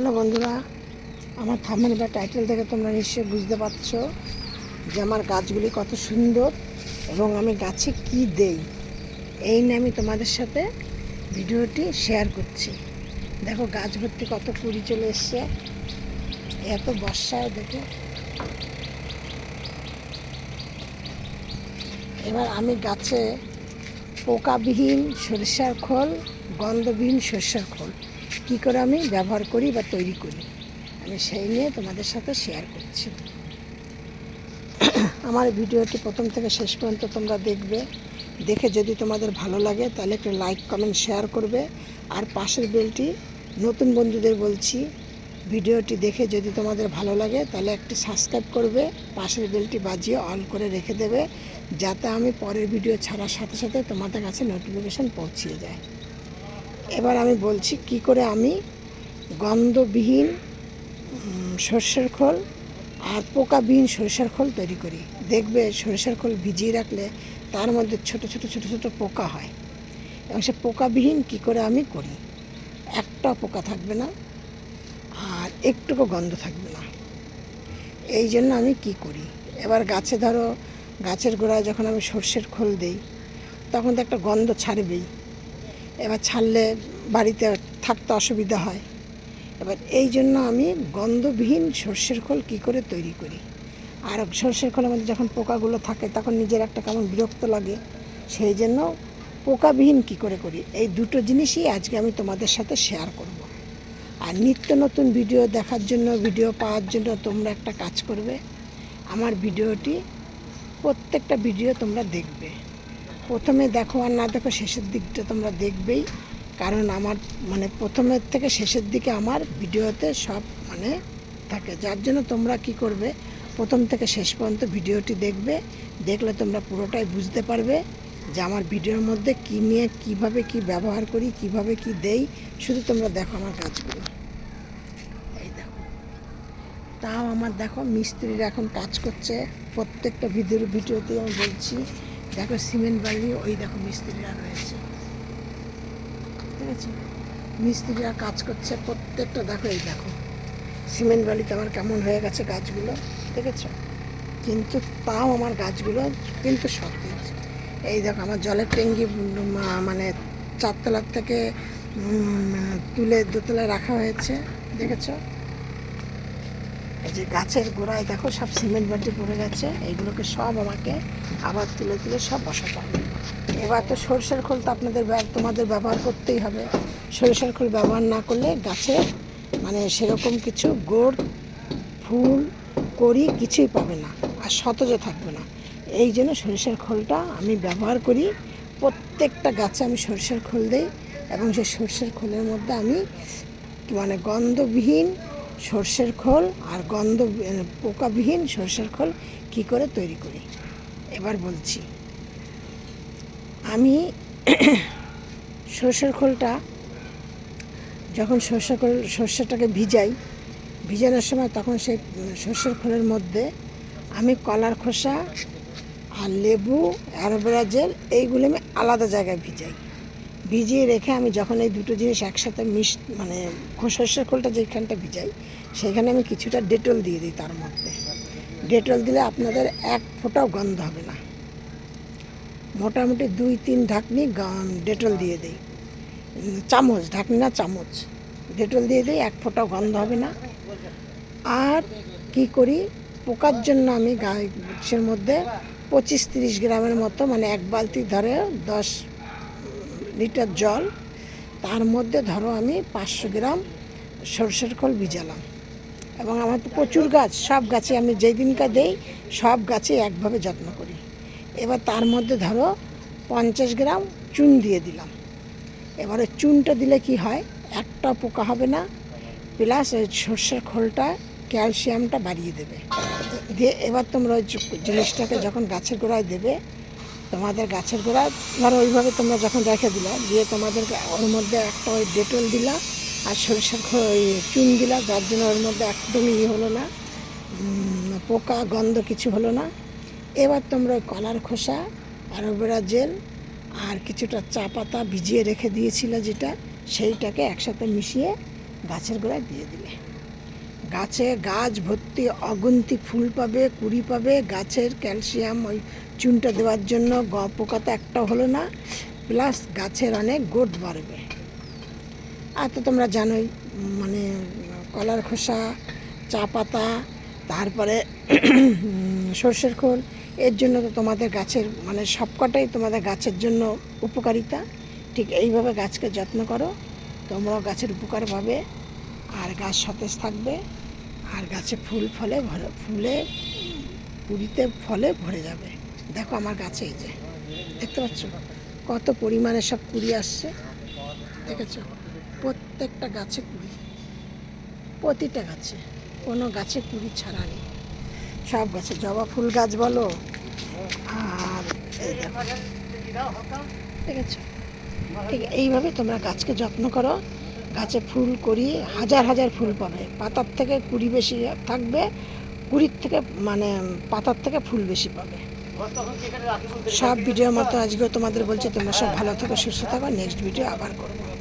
Hello বন্ধুরা, আমার থামেল বা টাইটেল থেকে তোমরা নিশ্চয়ই বুঝতে পারছ যে আমার গাছগুলি কত সুন্দর এবং আমি গাছে কি দেই। এই নিয়ে আমি তোমাদের সাথে ভিডিওটি শেয়ার করছি। দেখো গাছ ভর্তি কত কুড়ি চলে এসছে, এত বর্ষায় দেখো। এবার আমি গাছে পোকাবিহীন সরিষার খোল, গন্ধবিহীন সরিষার খোল। কী করে আমি ব্যবহার করি বা তৈরি করি? আমি সেই নিয়ে তোমাদের সাথে শেয়ার করছি। আমার ভিডিওটি প্রথম থেকে শেষ পর্যন্ত তোমরা দেখবে। দেখে যদি তোমাদের ভালো লাগে, তাহলে একটু লাইক কমেন্ট শেয়ার করবে। আর পাশের বেলটি, নতুন বন্ধুদের বলছি, ভিডিওটি দেখে যদি তোমাদের ভালো লাগে, তাহলে একটি সাবস্ক্রাইব করবে, পাশের বেলটি বাজিয়ে অন করে রেখে দেবে, যাতে আমি পরের ভিডিও ছাড়ার সাথে সাথে তোমাদের কাছে নোটিফিকেশান পৌঁছিয়ে যায়। এবার আমি বলছি কি করে আমি গন্ধবিহীন সর্ষের খোল আর পোকাবিহীন সরিষার খোল তৈরি করি। দেখবে সরিষার খোল ভিজিয়ে রাখলে তার মধ্যে ছোট ছোট ছোট ছোট পোকা হয়। এবং সে পোকাবিহীন কি করে আমি করি? একটা পোকা থাকবে না আর একটুকু গন্ধ থাকবে না। এই জন্য আমি কি করি? এবার গাছে ধরো, গাছের গোড়ায় যখন আমি সর্ষের খোল দেই, তখন তো একটা গন্ধ ছাড়বেই। এবার ছাড়লে বাড়িতে থাকতে অসুবিধা হয়। এবার এই জন্য আমি গন্ধবিহীন সর্ষের খোল কী করে তৈরি করি? আর সর্ষের খোলের মধ্যে যখন পোকাগুলো থাকে, তখন নিজের একটা কেমন বিরক্ত লাগে। সেই জন্য পোকাবিহীন কী করে করি? এই দুটো জিনিসই আজকে আমি তোমাদের সাথে শেয়ার করব। আর নিত্য নতুন ভিডিও দেখার জন্য ভিডিও পাওয়ার জন্য তোমরা একটা কাজ করবে। আমার ভিডিওটি প্রত্যেকটা ভিডিও তোমরা দেখবে। প্রথমে দেখো আর না, দেখো শেষের দিকটা তোমরা দেখবেই। কারণ আমার মানে প্রথমের থেকে শেষের দিকে আমার ভিডিওতে সব মানে থাকে। যার জন্য তোমরা কি করবে, প্রথম থেকে শেষ পর্যন্ত ভিডিওটি দেখবে। দেখলে তোমরা পুরোটাই বুঝতে পারবে যে আমার ভিডিওর মধ্যে কী নিয়ে, কীভাবে কি ব্যবহার করি, কীভাবে কি দেই। শুধু তোমরা দেখো আমার কাজগুলো। এই দেখো। তাও আমার দেখো মিস্ত্রিরা এখন কাজ করছে। প্রত্যেকটা ভিডিওর ভিডিওতে আমি বলছি দেখো, সিমেন্ট বালি ওই দেখো মিস্ত্রিরা রয়েছে। ঠিক আছে? মিস্ত্রিরা কাজ করছে প্রত্যেকটা, দেখো এই দেখো। সিমেন্ট বালিতে আমার কেমন হয়ে গেছে গাছগুলো দেখেছ কিন্তু তাও আমার গাছগুলো কিন্তু সতেজ এই দেখো, আমার জলের ট্যাঙ্কি মানে চারতলার থেকে তুলে দোতলায় রাখা হয়েছে, দেখেছ? এই যে গাছের গোড়ায় দেখো সব সিমেন্ট বাটি পড়ে গেছে এইগুলোকে সব আমাকে আবার তুলে তুলে সব বসাতে হবে। এবার তো সরষের খোল তো আপনাদের তোমাদের ব্যবহার করতেই হবে। সরষের খোল ব্যবহার না করলে গাছে মানে সেরকম কিছু গোড়, ফুল করি কিছুই পাবে না আর সতেজ থাকবে না। এই জন্য সরিষার খোলটা আমি ব্যবহার করি, প্রত্যেকটা গাছে আমি সরিষার খোল দিই এবং সেই সর্ষের খোলের মধ্যে আমি মানে গন্ধবিহীন সর্ষের খোল আর গন্ধ পোকাবিহীন সর্ষের খোল কি করে তৈরি করি? এবার বলছি। আমি সর্ষের খোলটা যখন সর্ষে খোল, সর্ষেটাকে ভিজাই, ভিজানোর সময় তখন সেই সর্ষের খোলের মধ্যে আমি কলার খোসা আর লেবু, অ্যালোভেরা জেল এইগুলো আমি আলাদা জায়গায় ভিজাই। ভিজিয়ে রেখে আমি যখন এই দুটো জিনিস একসাথে মিশ মানে সর্ষের খোলটা যেখানটা ভিজাই, সেখানে আমি কিছুটা ডেটল দিয়ে দিই তার মধ্যে। ডেটল দিলে আপনাদের এক ফোঁটাও গন্ধ হবে না। মোটামুটি দুই, তিন ঢাকনি ডেটল দিয়ে দিই। চামচ, ঢাকনি না, চামচ। ডেটল দিয়ে দিই, এক ফোঁটাও গন্ধ হবে না। আর কি করি, পোকার জন্য আমি গাছের মধ্যে পঁচিশ, তিরিশ গ্রামের মতো মানে এক বালতি ধরে দশ লিটার জল। তার মধ্যে ধরো আমি পাঁচশো গ্রাম সরষের খোল ভিজালাম। এবং আমার তো প্রচুর গাছ, সব গাছে আমি যেই দিনকার দেই, সব গাছে একভাবে যত্ন করি। এবার তার মধ্যে ধরো পঞ্চাশ গ্রাম চুন দিয়ে দিলাম। এবারে চুনটা দিলে কি হয়? একটা পোকা হবে না। প্লাস ওই সর্ষের খোলটা, ক্যালসিয়ামটা বাড়িয়ে দেবে। দিয়ে এবার তোমরা ওই জিনিসটাকে যখন গাছের গোড়ায় দেবে তোমাদের গাছের গোড়ায় ধরো ওইভাবে তোমরা যখন রেখে দিলা, দিয়ে তোমাদের ওর মধ্যে একটা ওই ডেটল দিলা, আর সরিষার ওই চুন দিলা, যার জন্য ওর মধ্যে একদমই ইয়ে হলো না পোকা গন্ধ কিছু হলো না। এবার তোমরা ওই কলার খোসা অ্যালোভেরা জেল আর কিছুটা চা পাতা ভিজিয়ে রেখে দিয়েছিলে যেটা, সেইটাকে একসাথে মিশিয়ে গাছের গোড়ায় দিয়ে দিলে। গাছে গাছ ভর্তি, অগুন্তি ফুল পাবে, কুড়ি পাবে, গাছের ক্যালসিয়াম ওই চুনটা দেওয়ার জন্য গ পোকা তো একটা হলো না, প্লাস গাছের অনেক গোট বাড়বে। আর তো তোমরা জানোই মানে কলার খোসা, চা পাতা, তারপরে সর্ষের খোল, এর জন্য তো তোমাদের গাছের মানে সবকটাই তোমাদের গাছের জন্য উপকারিতা। ঠিক এইভাবে গাছকে যত্ন করো, তোমরাও গাছের উপকার পাবে, আর গাছ সতেজ থাকবে। আর গাছে ফুল ফলে ভরে, ফুলে কুড়িতে ফলে ভরে যাবে। দেখো আমার গাছে এই যে, দেখতে পাচ্ছ? কত পরিমাণে সব কুড়ি আসছে। দেখেছ? প্রত্যেকটা গাছে কুড়ি। প্রতিটা গাছে। কোনো গাছে কুড়ি ছাড়া নেই। সব গাছে। জবা ফুল গাছ বলো। আর দেখেছ? ঠিক এইভাবে তোমরা গাছকে যত্ন করো। গাছে ফুল করি, হাজার হাজার ফুল পাবে পাতার থেকে কুড়ি বেশি থাকবে, কুড়ির থেকে মানে পাতার থেকে ফুল বেশি পাবে। সব ভিডিওর মতো আজকেও তোমাদের বলছি, তোমরা সব ভালো থাকো, সুস্থ থাকো নেক্সট ভিডিও আবার করব।